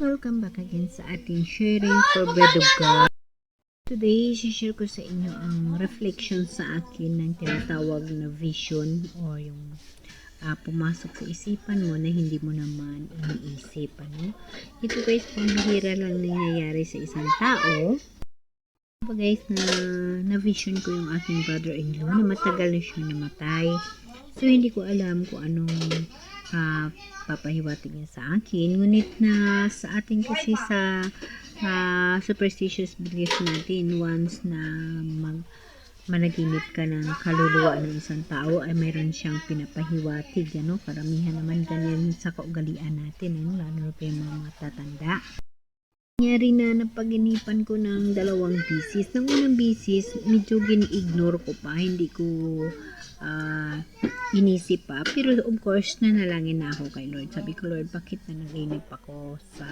Welcome back again sa ating sharing for bread of God. Today, share ko sa inyo ang reflection sa akin ng tinatawag na vision o yung ah, pumasok sa isipan mo na hindi mo naman iniisip. Ano? Ito guys, pambihira lang nangyayari sa isang tao. Pa guys, na, na vision ko yung aking brother-in-law na matagal na siya namatay. So, hindi ko alam kung anong ah, papahiwatig niya sa akin. Ngunit na sa atin kasi sa ah, superstitious beliefs natin, once na mag managinip ka ng kaluluwa ng isang tao ay mayroon siyang pinapahiwatig ano karamihan naman ganyan sa kaugalian natin ano lalo na pa yung mga matatanda nangyari na napaginipan ko ng dalawang bisis. Nang unang bisis, medyo gini-ignore ko pa. Hindi ko ah, inisip pa. Pero of course, nanalangin na ako kay Lord. Sabi ko, Lord, bakit na naginip ako sa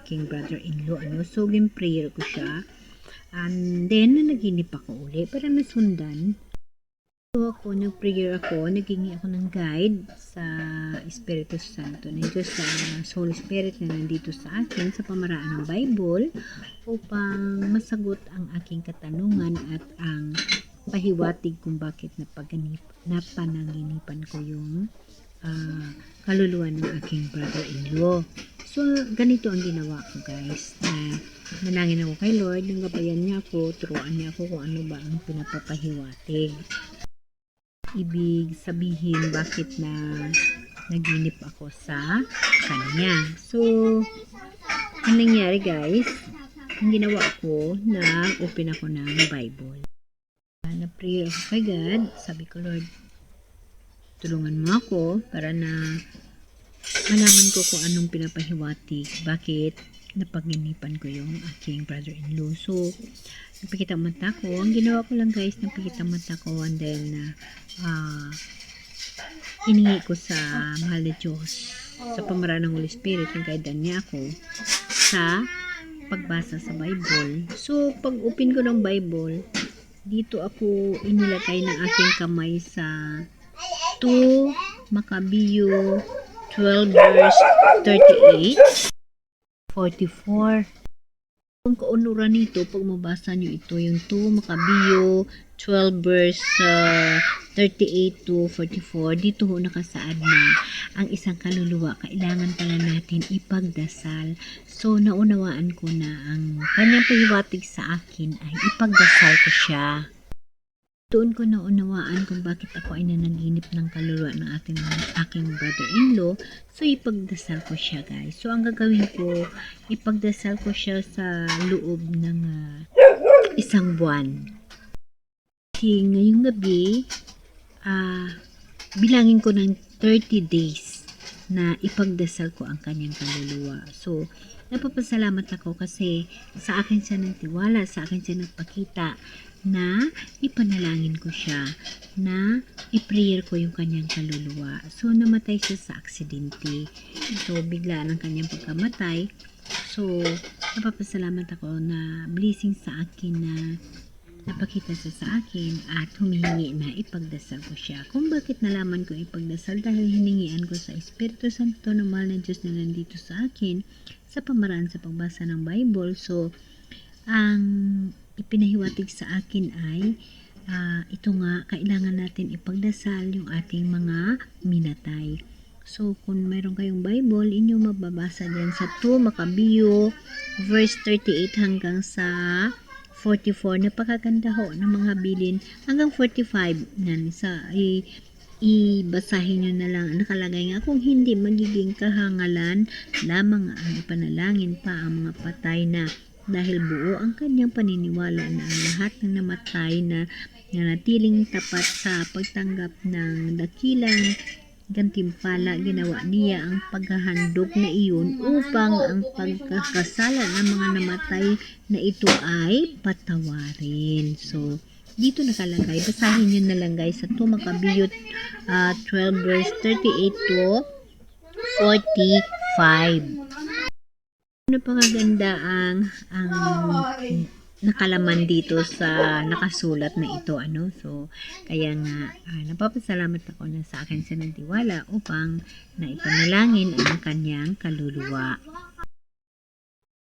aking brother-in-law? Ano? So, prayer ko siya. And then, nanaginip ako uli para masundan. So ako, nag-prayer ako, nagingi ako ng guide sa Espiritu Santo ng Diyos sa Holy Spirit na nandito sa akin sa pamaraan ng Bible upang masagot ang aking katanungan at ang pahiwatig kung bakit napaganip, napananginipan ko yung ah, kaluluwa ng aking brother-in-law. So, ganito ang ginawa ko guys. Na manangin ako kay Lord, nang gabayan niya ako, turuan niya ako kung ano ba ang pinapapahiwatig ibig sabihin bakit na naginip ako sa kanya. So, ang nangyari guys, ang ginawa ko, nag-open ako ng Bible. Na-pray ako kay God. Sabi ko, Lord, tulungan mo ako para na malaman ko kung anong pinapahiwatig. Bakit napaginipan ko yung aking brother-in-law. So, napikita ang mata ko. Ang ginawa ko lang guys, napikita ang mata ko and then, uh, hiningi ko sa mahal na Diyos sa pamaraan ng Holy Spirit, yung guidean niya ako sa pagbasa sa Bible. So, pag open ko ng Bible, dito ako inilagay ng aking kamay sa 2 Makabiyo 12 verse 38 44 ang kaunuran nito, pag mabasa nyo ito, yung 2 Makabiyo 12 verse uh, 38 to 44, dito ho nakasaad na ang isang kaluluwa, kailangan pala natin ipagdasal. So, naunawaan ko na ang kanyang pahiwatig sa akin ay ipagdasal ko siya. Doon ko naunawaan kung bakit ako ay nanaginip ng kaluluwa ng ating aking brother-in-law. So, ipagdasal ko siya, guys. So, ang gagawin ko, ipagdasal ko siya sa loob ng ah, isang buwan. Kasi ngayong gabi, ah, bilangin ko ng 30 days na ipagdasal ko ang kanyang kaluluwa. So, napapasalamat ako kasi sa akin siya nagtiwala, sa akin siya nagpakita na ipanalangin ko siya na i-prayer ko yung kanyang kaluluwa. So, namatay siya sa aksidente. So, bigla ng kanyang pagkamatay. So, napapasalamat ako na blessing sa akin na napakita siya sa akin at humihingi na ipagdasal ko siya. Kung bakit nalaman ko ipagdasal dahil hiningian ko sa Espiritu Santo na mahal ng Diyos na nandito sa akin sa pamaraan sa pagbasa ng Bible. So, ang ipinahiwatig sa akin ay ah, ito nga, kailangan natin ipagdasal yung ating mga minatay. So, kung mayroon kayong Bible, inyo mababasa dyan sa 2 Makabiyo, verse 38 hanggang sa 44. Napakaganda ho ng mga bilin. Hanggang 45 nan sa i, ibasahin nyo na lang. Nakalagay nga kung hindi magiging kahangalan lamang ang ipanalangin pa ang mga patay na dahil buo ang kanyang paniniwala na ang lahat ng namatay na nanatiling tapat sa pagtanggap ng dakilang gantimpala ginawa niya ang paghahandog na iyon upang ang pagkakasala ng mga namatay na ito ay patawarin. So, dito nakalagay, basahin nyo na lang guys sa 2 Makabiyot ah, 12 verse 38 to 45. Napakaganda ang ang nakalaman dito sa nakasulat na ito ano? So kaya nga ah, napapasalamat ako na sa akin siya nagtiwala upang na ipanalangin ang kanyang kaluluwa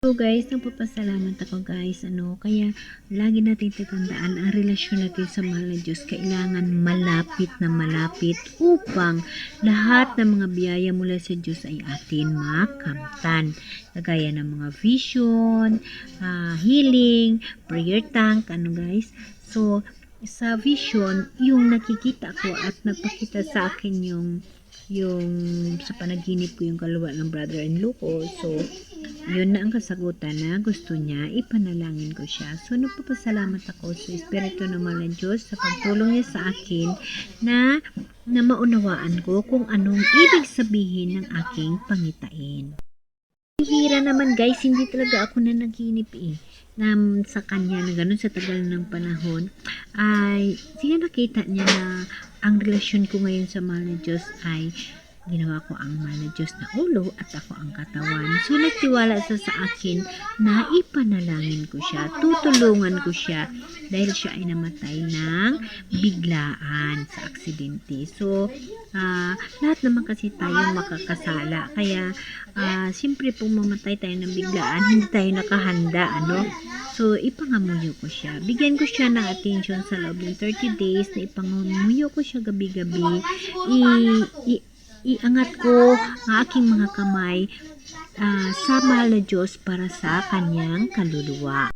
So guys, nagpapasalamat ako guys. Ano, kaya lagi natin tatandaan ang relasyon natin sa mahal na Diyos kailangan malapit na malapit upang lahat ng mga biyaya mula sa Diyos ay atin makamtan. Kagaya ng mga vision, ah, healing, prayer tank, ano guys. So, sa vision, yung nakikita ko at nagpakita sa akin yung yung sa panaginip ko yung kalawa ng brother-in-law ko. So, yun na ang kasagutan na gusto niya, ipanalangin ko siya. So, nagpapasalamat ako sa Espiritu ng Mahal na Diyos sa pagtulong niya sa akin na, na maunawaan ko kung anong ibig sabihin ng aking pangitain. Hira naman guys, hindi talaga ako na naginip eh na sa kanya na ganun sa tagal ng panahon ay siya nakita niya na ang relasyon ko ngayon sa mahal na Diyos ay ginawa ko ang mahal na ulo at ako ang katawan. So, nagtiwala siya sa akin na ipanalangin ko siya, tutulungan ko siya dahil siya ay namatay ng biglaan sa aksidente. So, ah, lahat naman kasi tayo makakasala. Kaya, ah, siyempre pong mamatay tayo ng biglaan, hindi tayo nakahanda, ano? So, ipangamuyo ko siya. Bigyan ko siya ng attention sa loob ng 30 days na ipangamuyo ko siya gabi-gabi. I, i, iangat ko ang aking mga kamay ah, sa mahal Diyos para sa kanyang kaluluwa.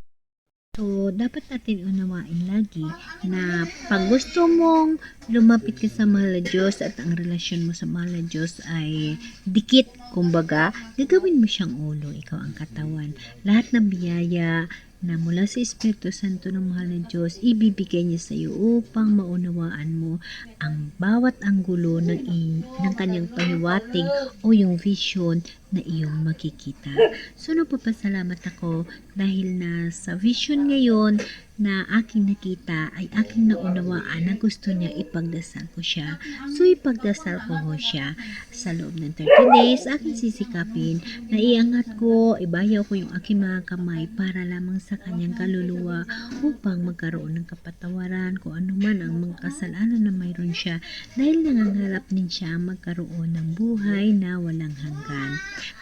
So, dapat natin unawain lagi na pag gusto mong lumapit ka sa mahal Diyos at ang relasyon mo sa mahal Diyos ay dikit, kumbaga, gagawin mo siyang ulo, ikaw ang katawan. Lahat ng biyaya na mula sa Espiritu Santo ng mahal na Diyos, ibibigay niya sa iyo upang maunawaan mo ang bawat anggulo ng, i- ng kanyang pahiwatig o yung vision na iyong makikita. So, nagpapasalamat ako dahil na sa vision ngayon na aking nakita ay aking naunawaan na gusto niya ipagdasal ko siya. So, ipagdasal ko ho siya sa loob ng 30 days. Aking sisikapin na iangat ko, ibayaw ko yung aking mga kamay para lamang sa kanyang kaluluwa upang magkaroon ng kapatawaran kung ano man ang mga kasalanan na mayroon siya dahil nangangarap din siya magkaroon ng buhay na walang hanggan.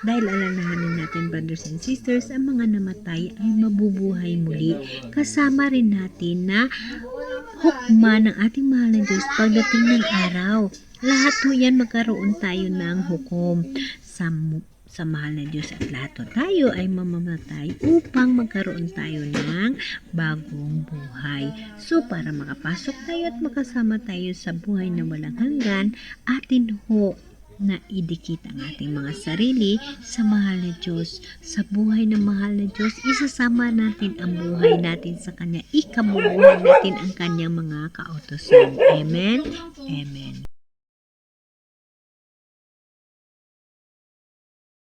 Dahil alalahanin natin brothers and sisters, ang mga namatay ay mabubuhay muli. Kasama rin natin na hukma ng ating mahal na Diyos pagdating ng araw. Lahat ho yan magkaroon tayo ng hukom sa sa mahal na Diyos at lahat tayo ay mamamatay upang magkaroon tayo ng bagong buhay. So, para makapasok tayo at makasama tayo sa buhay na walang hanggan, atin ho na idikit ang ating mga sarili sa mahal na Diyos. Sa buhay ng mahal na Diyos, isasama natin ang buhay natin sa Kanya. Ikabubuhay natin ang Kanyang mga kautosan. Amen? Amen.